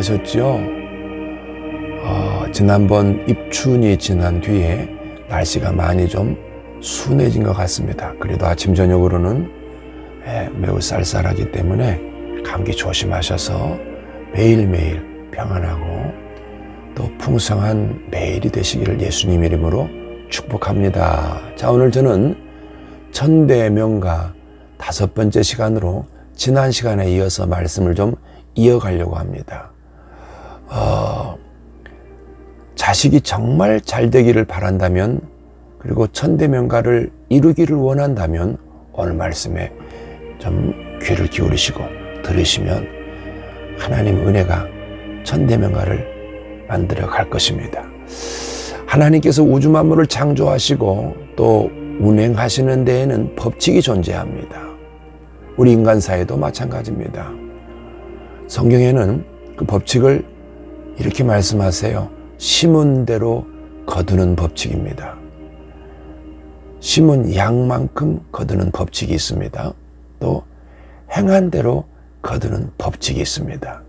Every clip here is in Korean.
안녕하셨죠? 어, 지난번 입춘이 지난 뒤에 날씨가 많이 좀 순해진 것 같습니다. 그래도 아침 저녁으로는 예, 매우 쌀쌀하기 때문에 감기 조심하셔서 매일매일 평안하고 또 풍성한 매일이 되시기를 예수님 이름으로 축복합니다. 자, 오늘 저는 천대명가 다섯 번째 시간으로 지난 시간에 이어서 말씀을 좀 이어가려고 합니다. 어, 자식이 정말 잘 되기를 바란다면 그리고 천대명가를 이루기를 원한다면 오늘 말씀에 좀 귀를 기울이시고 들으시면 하나님 은혜가 천대명가를 만들어 갈 것입니다. 하나님께서 우주 만물을 창조하시고 또 운행하시는 데에는 법칙이 존재합니다. 우리 인간사에도 마찬가지입니다. 성경에는 그 법칙을 이렇게 말씀하세요. 심은 대로 거두는 법칙입니다. 심은 양만큼 거두는 법칙이 있습니다. 또 행한 대로 거두는 법칙이 있습니다.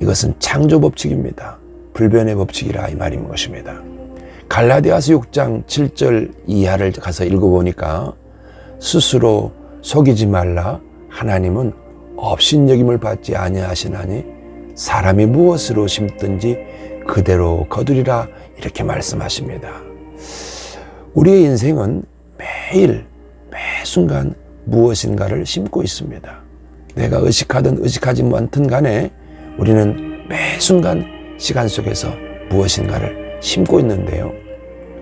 이것은 창조 법칙입니다. 불변의 법칙이라 이 말인 것입니다. 갈라디아서 6장 7절 이하를 가서 읽어보니까 스스로 속이지 말라 하나님은 업신여김을 받지 아니하시나니 사람이 무엇으로 심든지 그대로 거두리라 이렇게 말씀하십니다. 우리의 인생은 매일 매 순간 무엇인가를 심고 있습니다. 내가 의식하든 의식하지 않든 간에 우리는 매 순간 시간 속에서 무엇인가를 심고 있는데요.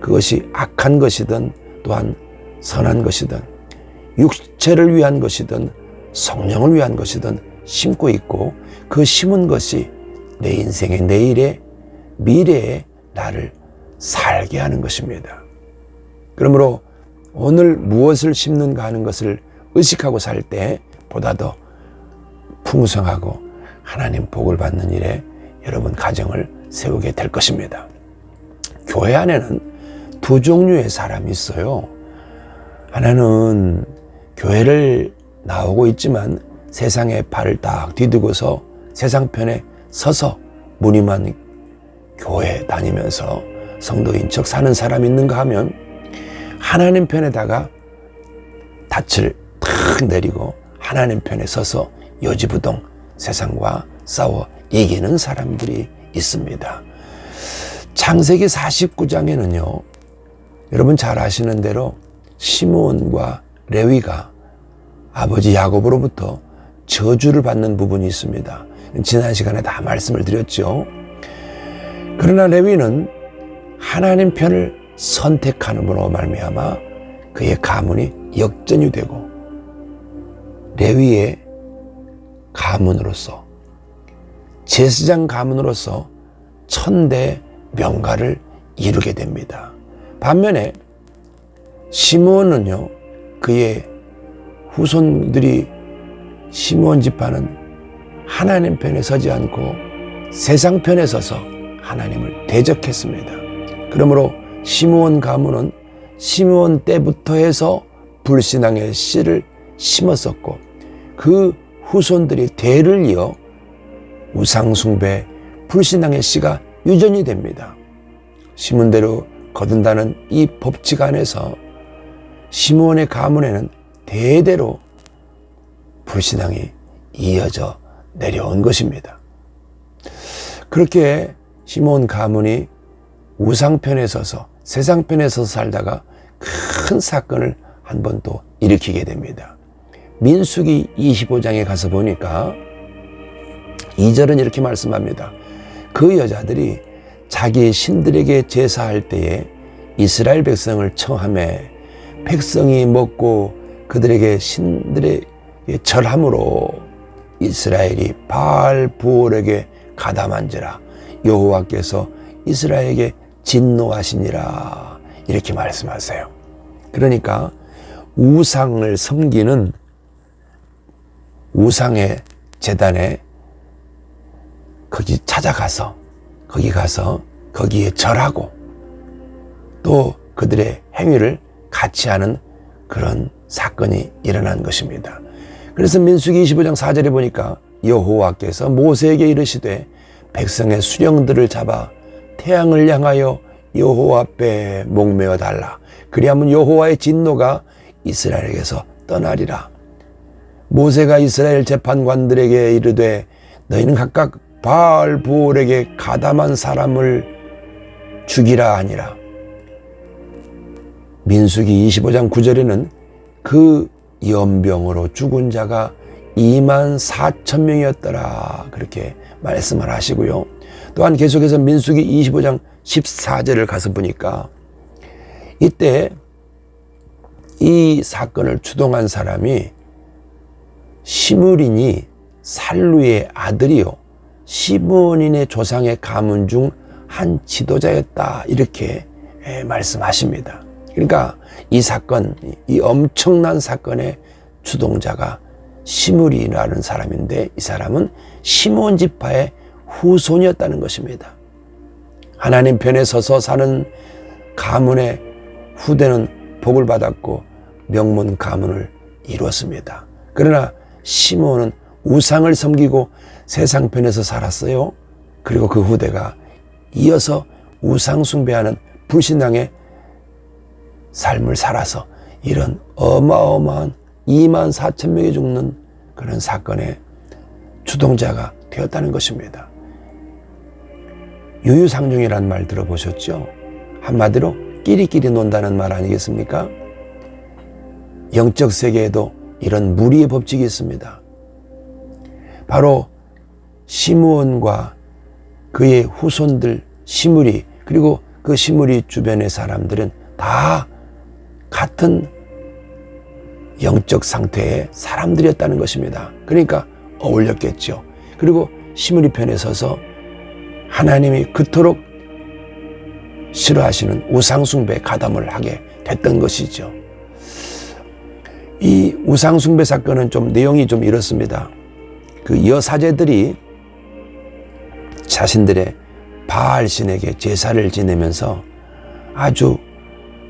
그것이 악한 것이든 또한 선한 것이든 육체를 위한 것이든 성령을 위한 것이든 심고 있고 그 심은 것이 내 인생의 내일의 미래의 나를 살게 하는 것입니다. 그러므로 오늘 무엇을 심는가 하는 것을 의식하고 살 때 보다 더 풍성하고 하나님 복을 받는 일에 여러분 가정을 세우게 될 것입니다. 교회 안에는 두 종류의 사람이 있어요. 하나는 교회를 나오고 있지만 세상에 발을 딱 디디고서 세상 편에 서서 무늬만 교회 다니면서 성도인 척 사는 사람이 있는가 하면 하나님 편에다가 닻을 탁 내리고 하나님 편에 서서 요지부동 세상과 싸워 이기는 사람들이 있습니다. 창세기 49장에는요, 여러분 잘 아시는 대로 시므온과 레위가 아버지 야곱으로부터 저주를 받는 부분이 있습니다. 지난 시간에 다 말씀을 드렸죠. 그러나 레위는 하나님 편을 선택하는으로 말미암아 그의 가문이 역전이 되고 레위의 가문으로서 제사장 가문으로서 천대 명가를 이루게 됩니다. 반면에 시므온은요 그의 후손들이 시므온 지파는 하나님 편에 서지 않고 세상 편에 서서 하나님을 대적했습니다. 그러므로 시므온 가문은 시므온 때부터 해서 불신앙의 씨를 심었었고 그 후손들이 대를 이어 우상숭배, 불신앙의 씨가 유전이 됩니다. 심은 대로 거둔다는 이 법칙 안에서 시므온의 가문에는 대대로 불신앙이 이어져 내려온 것입니다. 그렇게 시몬 가문이 우상편에 서서 세상편에 서서 살다가 큰 사건을 한 번 또 일으키게 됩니다. 민수기 25장에 가서 보니까 2절은 이렇게 말씀합니다. 그 여자들이 자기 신들에게 제사할 때에 이스라엘 백성을 청함에 백성이 먹고 그들에게 신들의 절함으로 이스라엘이 바알 부올에게 가담한지라 여호와께서 이스라엘에게 진노하시니라 이렇게 말씀하세요. 그러니까 우상을 섬기는 우상의 재단에 거기 찾아가서 거기 가서 거기에 절하고 또 그들의 행위를 같이 하는 그런 사건이 일어난 것입니다. 그래서 민수기 25장 4절에 보니까 여호와께서 모세에게 이르시되 백성의 수령들을 잡아 태양을 향하여 여호와 앞에 목매어 달라. 그리하면 여호와의 진노가 이스라엘에게서 떠나리라. 모세가 이스라엘 재판관들에게 이르되 너희는 각각 바알 부올에게 가담한 사람을 죽이라 하니라. 민수기 25장 9절에는 그 연병으로 죽은 자가 2만 4천 명이었더라. 그렇게 말씀을 하시고요. 또한 계속해서 민수기 25장 14절을 가서 보니까 이때 이 사건을 주동한 사람이 시므린이 살루의 아들이요. 시므린의 조상의 가문 중 한 지도자였다. 이렇게 말씀하십니다. 그러니까 이 사건, 이 엄청난 사건의 주동자가 시므리라는 사람인데 이 사람은 시몬 지파의 후손이었다는 것입니다. 하나님 편에 서서 사는 가문의 후대는 복을 받았고 명문 가문을 이루었습니다. 그러나 시몬은 우상을 섬기고 세상 편에서 살았어요. 그리고 그 후대가 이어서 우상 숭배하는 불신앙의 삶을 살아서 이런 어마어마한 2만 4천 명이 죽는 그런 사건의 주동자가 되었다는 것입니다. 유유상종이란 말 들어보셨죠? 한마디로 끼리끼리 논다는 말 아니겠습니까? 영적 세계에도 이런 무리의 법칙이 있습니다. 바로 시므온과 그의 후손들 시므리 그리고 그 시므리 주변의 사람들은 다 같은 영적 상태의 사람들이었다는 것입니다. 그러니까 어울렸겠죠. 그리고 시므리 편에 서서 하나님이 그토록 싫어하시는 우상숭배 가담을 하게 됐던 것이죠. 이 우상숭배 사건은 좀 내용이 좀 이렇습니다. 그 여사제들이 자신들의 바알신에게 제사를 지내면서 아주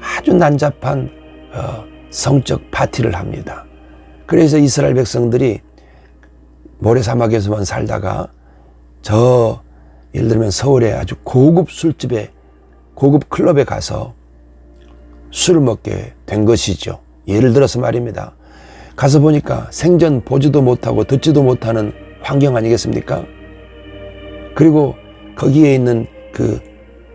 아주 난잡한 어, 성적 파티를 합니다. 그래서 이스라엘 백성들이 모래사막에서만 살다가 저 예를 들면 서울에 아주 고급 술집에 고급 클럽에 가서 술을 먹게 된 것이죠. 예를 들어서 말입니다. 가서 보니까 생전 보지도 못하고 듣지도 못하는 환경 아니겠습니까? 그리고 거기에 있는 그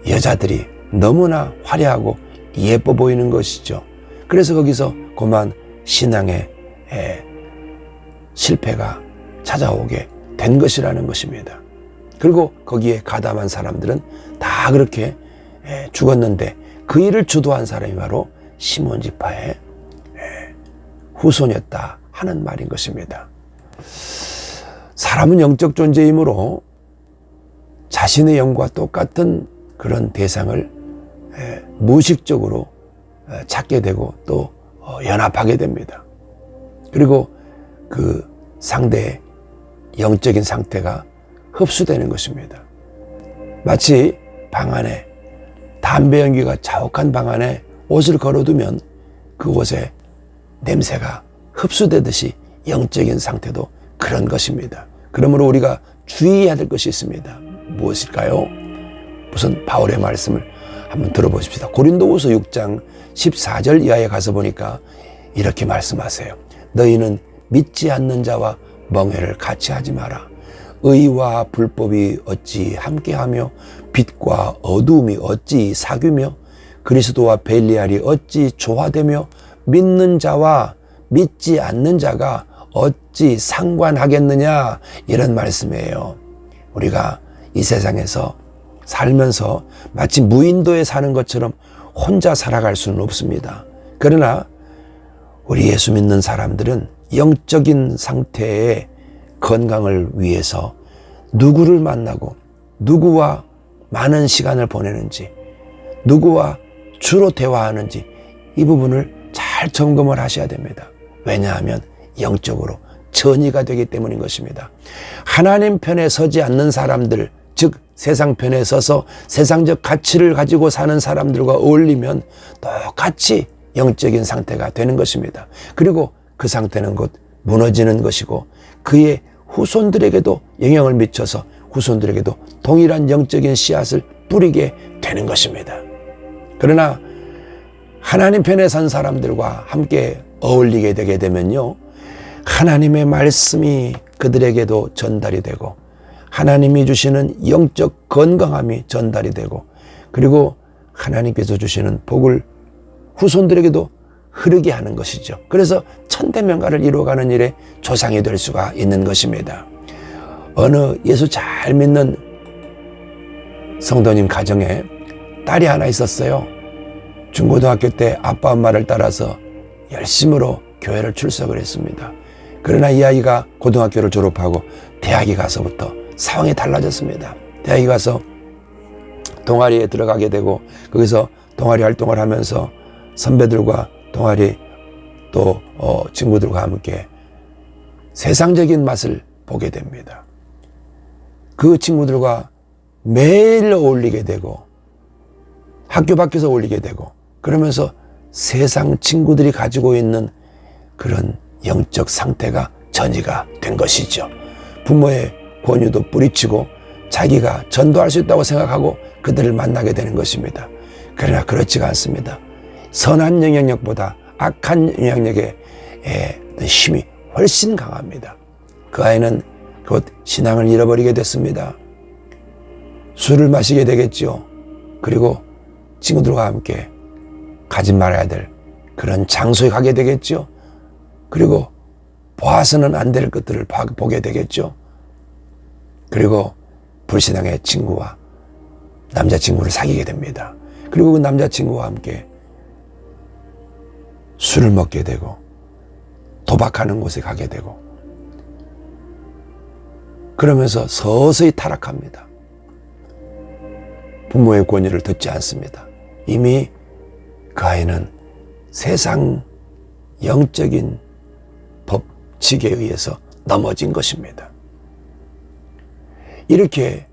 여자들이 너무나 화려하고 예뻐 보이는 것이죠. 그래서 거기서 그만 신앙의 실패가 찾아오게 된 것이라는 것입니다. 그리고 거기에 가담한 사람들은 다 그렇게 죽었는데 그 일을 주도한 사람이 바로 시몬 지파의 후손이었다 하는 말인 것입니다. 사람은 영적 존재이므로 자신의 영과 똑같은 그런 대상을 무의식적으로 찾게 되고 또 어, 연합하게 됩니다. 그리고 그 상대의 영적인 상태가 흡수되는 것입니다. 마치 방 안에 담배 연기가 자욱한 방 안에 옷을 걸어두면 그곳에 냄새가 흡수되듯이 영적인 상태도 그런 것입니다. 그러므로 우리가 주의해야 될 것이 있습니다. 무엇일까요? 우선 바울의 말씀을 한번 들어보십시다. 고린도후서 6장 14절 이하에 가서 보니까 이렇게 말씀하세요. 너희는 믿지 않는 자와 멍해를 같이 하지 마라. 의와 불법이 어찌 함께하며 빛과 어두움이 어찌 사귀며 그리스도와 벨리알이 어찌 조화되며 믿는 자와 믿지 않는 자가 어찌 상관하겠느냐 이런 말씀이에요. 우리가 이 세상에서 살면서 마치 무인도에 사는 것처럼 혼자 살아갈 수는 없습니다. 그러나 우리 예수 믿는 사람들은 영적인 상태의 건강을 위해서 누구를 만나고 누구와 많은 시간을 보내는지 누구와 주로 대화하는지 이 부분을 잘 점검을 하셔야 됩니다. 왜냐하면 영적으로 전이가 되기 때문인 것입니다. 하나님 편에 서지 않는 사람들, 즉 세상 편에 서서 세상적 가치를 가지고 사는 사람들과 어울리면 똑같이 영적인 상태가 되는 것입니다. 그리고 그 상태는 곧 무너지는 것이고 그의 후손들에게도 영향을 미쳐서 후손들에게도 동일한 영적인 씨앗을 뿌리게 되는 것입니다. 그러나 하나님 편에 선 사람들과 함께 어울리게 되게 되면요. 하나님의 말씀이 그들에게도 전달이 되고 하나님이 주시는 영적 건강함이 전달이 되고 그리고 하나님께서 주시는 복을 후손들에게도 흐르게 하는 것이죠. 그래서 천대명가를 이루어가는 일에 조상이 될 수가 있는 것입니다. 어느 예수 잘 믿는 성도님 가정에 딸이 하나 있었어요. 중고등학교 때 아빠 엄마를 따라서 열심으로 교회를 출석을 했습니다. 그러나 이 아이가 고등학교를 졸업하고 대학에 가서부터 상황이 달라졌습니다. 대학에 가서 동아리에 들어가게 되고 거기서 동아리 활동을 하면서 선배들과 동아리 또 어, 친구들과 함께 세상적인 맛을 보게 됩니다. 그 친구들과 매일 어울리게 되고 학교 밖에서 어울리게 되고 그러면서 세상 친구들이 가지고 있는 그런 영적 상태가 전이가 된 것이죠. 부모의 권유도 뿌리치고 자기가 전도할 수 있다고 생각하고 그들을 만나게 되는 것입니다. 그러나 그렇지가 않습니다. 선한 영향력보다 악한 영향력의 힘이 훨씬 강합니다. 그 아이는 곧 신앙을 잃어버리게 됐습니다. 술을 마시게 되겠죠. 그리고 친구들과 함께 가지 말아야 될 그런 장소에 가게 되겠죠. 그리고 봐서는 안 될 것들을 보게 되겠죠. 그리고 불신앙의 친구와 남자친구를 사귀게 됩니다. 그리고 그 남자친구와 함께 술을 먹게 되고 도박하는 곳에 가게 되고 그러면서 서서히 타락합니다. 부모의 권유를 듣지 않습니다. 이미 그 아이는 세상 영적인 법칙에 의해서 넘어진 것입니다. 이렇게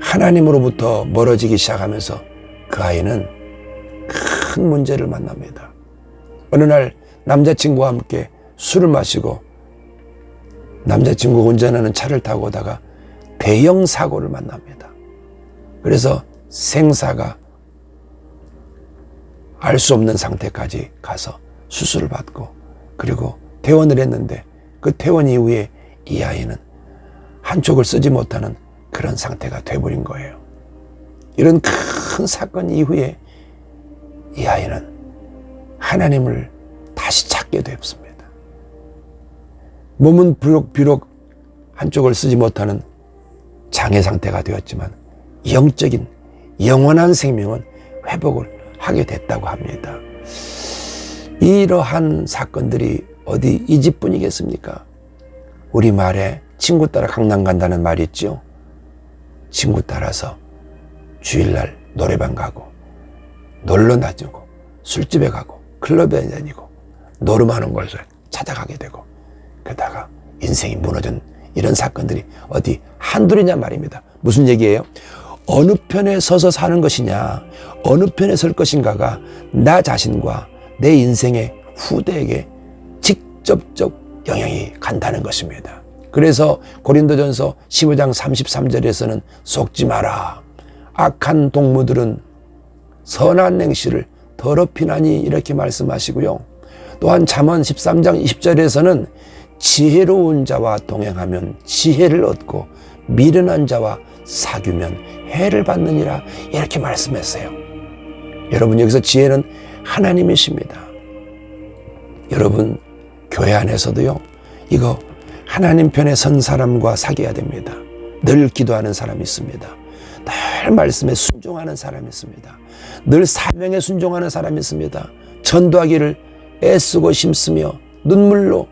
하나님으로부터 멀어지기 시작하면서 그 아이는 큰 문제를 만납니다. 어느 날 남자친구와 함께 술을 마시고 남자친구 운전하는 차를 타고 오다가 대형 사고를 만납니다. 그래서 생사가 알 수 없는 상태까지 가서 수술을 받고 그리고 퇴원을 했는데 그 퇴원 이후에 이 아이는 한쪽을 쓰지 못하는 그런 상태가 돼버린 거예요. 이런 큰 사건 이후에 이 아이는 하나님을 다시 찾게 되었습니다. 몸은 비록, 비록 한쪽을 쓰지 못하는 장애 상태가 되었지만 영적인 영원한 생명은 회복을 하게 됐다고 합니다. 이러한 사건들이 어디 이 집뿐이겠습니까? 우리 말에 친구 따라 강남 간다는 말이 있죠. 친구 따라서 주일날 노래방 가고 놀러 다니고 술집에 가고 클럽에 다니고 노름하는 곳을 찾아가게 되고 그러다가 인생이 무너진 이런 사건들이 어디 한둘이냐 말입니다. 무슨 얘기예요? 어느 편에 서서 사는 것이냐, 어느 편에 설 것인가가 나 자신과 내 인생의 후대에게 직접적 영향이 간다는 것입니다. 그래서 고린도전서 15장 33절에서는 속지 마라. 악한 동무들은 선한 냉시를 더럽히나니 이렇게 말씀하시고요. 또한 잠언 13장 20절에서는 지혜로운 자와 동행하면 지혜를 얻고 미련한 자와 사귀면 해를 받느니라 이렇게 말씀했어요. 여러분 여기서 지혜는 하나님이십니다. 여러분 교회 안에서도요. 이거 하나님 편에 선 사람과 사귀어야 됩니다. 늘 기도하는 사람이 있습니다. 늘 말씀에 순종하는 사람이 있습니다. 늘 사명에 순종하는 사람이 있습니다. 전도하기를 애쓰고 힘쓰며 눈물로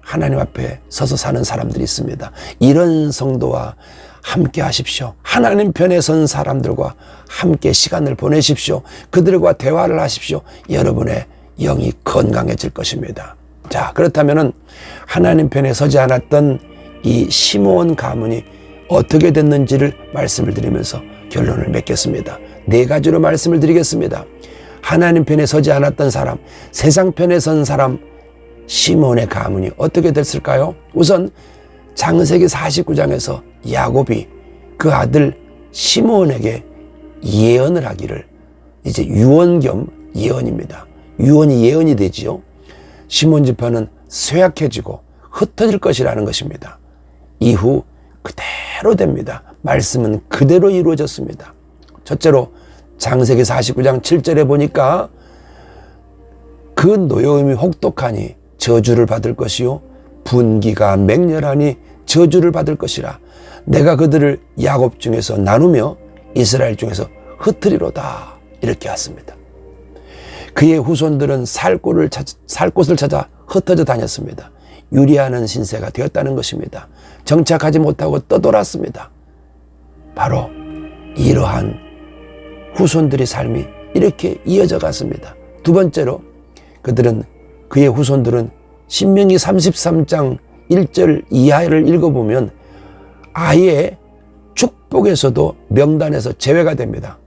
하나님 앞에 서서 사는 사람들이 있습니다. 이런 성도와 함께 하십시오. 하나님 편에 선 사람들과 함께 시간을 보내십시오. 그들과 대화를 하십시오. 여러분의 영이 건강해질 것입니다. 자, 그렇다면은 하나님 편에 서지 않았던 이 시몬 가문이 어떻게 됐는지를 말씀을 드리면서 결론을 맺겠습니다. 네 가지로 말씀을 드리겠습니다. 하나님 편에 서지 않았던 사람, 세상 편에 선 사람, 시몬의 가문이 어떻게 됐을까요? 우선 창세기 49장에서 야곱이 그 아들 시몬에게 예언을 하기를 이제 유언 겸 예언입니다. 유언이 예언이 되지요. 시몬 지파는 쇠약해지고 흩어질 것이라는 것입니다. 이후 그대로 됩니다. 말씀은 그대로 이루어졌습니다. 첫째로 장세기 49장 7절에 보니까 그 노여움이 혹독하니 저주를 받을 것이요 분기가 맹렬하니 저주를 받을 것이라 내가 그들을 야곱 중에서 나누며 이스라엘 중에서 흩트리로다 이렇게 왔습니다. 그의 후손들은 살 곳을 찾, 살 곳을 찾아 흩어져 다녔습니다. 유리하는 신세가 되었다는 것입니다. 정착하지 못하고 떠돌았습니다. 바로 이러한 후손들의 삶이 이렇게 이어져 갔습니다. 두 번째로 그들은 그의 후손들은 신명기 33장 1절 이하를 읽어보면 아예 축복에서도 명단에서 제외가 됩니다.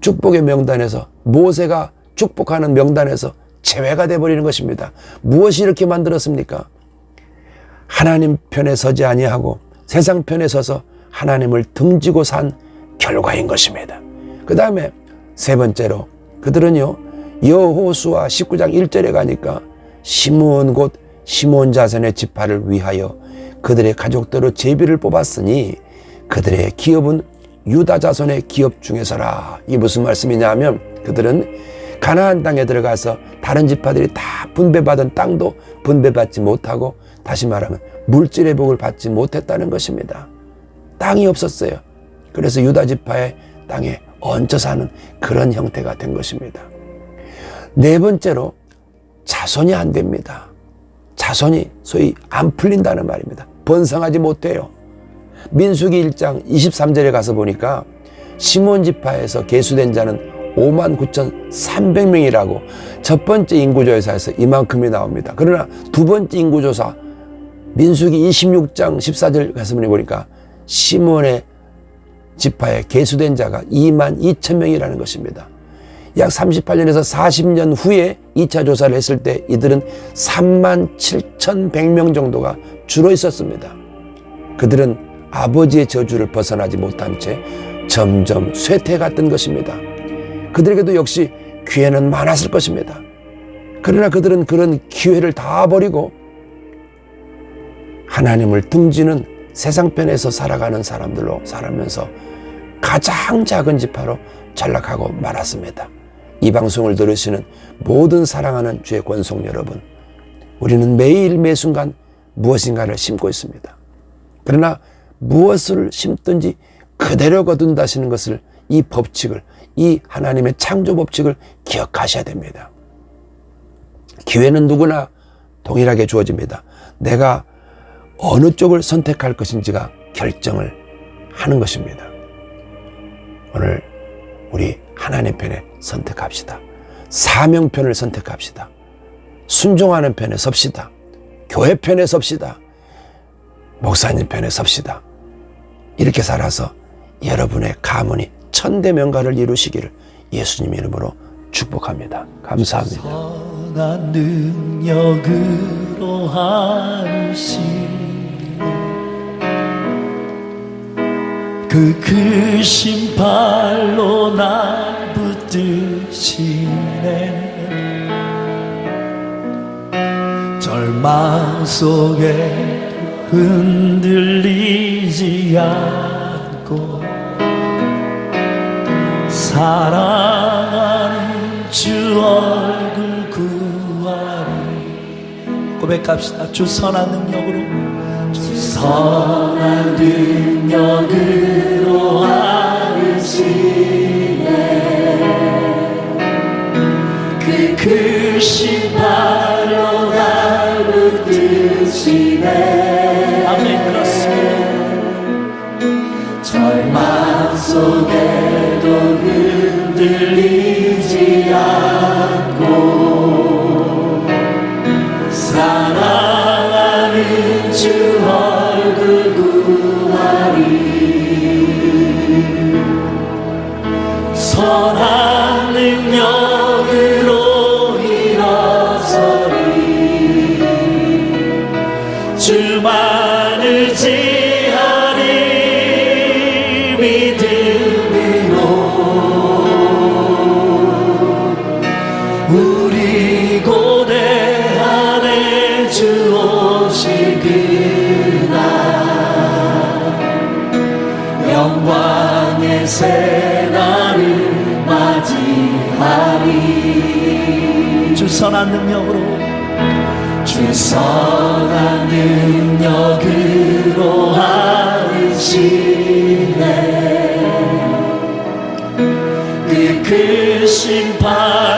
축복의 명단에서 모세가 축복하는 명단에서 제외가 돼버리는 것입니다. 무엇이 이렇게 만들었습니까? 하나님 편에 서지 아니하고 세상 편에 서서 하나님을 등지고 산 결과인 것입니다. 그 다음에 세 번째로 그들은요 여호수아 19장 1절에 가니까 시므온 곧 시몬 자손의 지파를 위하여 그들의 가족대로 제비를 뽑았으니 그들의 기업은 유다 자손의 기업 중에서라. 이게 무슨 말씀이냐면 그들은 가나안 땅에 들어가서 다른 지파들이 다 분배받은 땅도 분배받지 못하고 다시 말하면 물질의 복을 받지 못했다는 것입니다. 땅이 없었어요. 그래서 유다 지파의 땅에 얹혀 사는 그런 형태가 된 것입니다. 네 번째로 자손이 안 됩니다. 자손이 소위 안 풀린다는 말입니다. 번성하지 못해요. 민수기 1장 23절에 가서 보니까 시몬 지파에서 계수된 자는 5만 9,300명이라고 첫 번째 인구조사에서 이만큼이 나옵니다. 그러나 두 번째 인구조사 민수기 26장 14절 가서 보니까 시몬의 지파에 계수된 자가 2만 2천 명이라는 것입니다. 약 38년에서 40년 후에 2차 조사를 했을 때 이들은 3만 7,100명 정도가 줄어 있었습니다. 그들은 아버지의 저주를 벗어나지 못한 채 점점 쇠퇴갔던 것입니다. 그들에게도 역시 기회는 많았을 것입니다. 그러나 그들은 그런 기회를 다 버리고 하나님을 등지는 세상편에서 살아가는 사람들로 살면서 가장 작은 지파로 전락하고 말았습니다. 이 방송을 들으시는 모든 사랑하는 주의 권속 여러분, 우리는 매일 매순간 무엇인가를 심고 있습니다. 그러나 무엇을 심든지 그대로 거둔다시는 것을 이 법칙을 이 하나님의 창조 법칙을 기억하셔야 됩니다. 기회는 누구나 동일하게 주어집니다. 내가 어느 쪽을 선택할 것인지가 결정을 하는 것입니다. 오늘 우리 하나님 편에 선택합시다. 사명편을 선택합시다. 순종하는 편에 섭시다. 교회 편에 섭시다. 목사님 편에 섭시다. 이렇게 살아서 여러분의 가문이 천대명가를 이루시기를 예수님 이름으로 축복합니다. 감사합니다. 선한 능력으로 그 크신 발로 날 붙드시네 절망 속에 흔들리지 않고 사랑하는 주 얼굴 구하리 고백합시다. 주 선한 능력으로. 주 선한 능력으로 하시네 그 크신 발로 날 붙드시네 흔 주 선한 능력으로. 주 선한 능력으로 하시네. 그 크신 바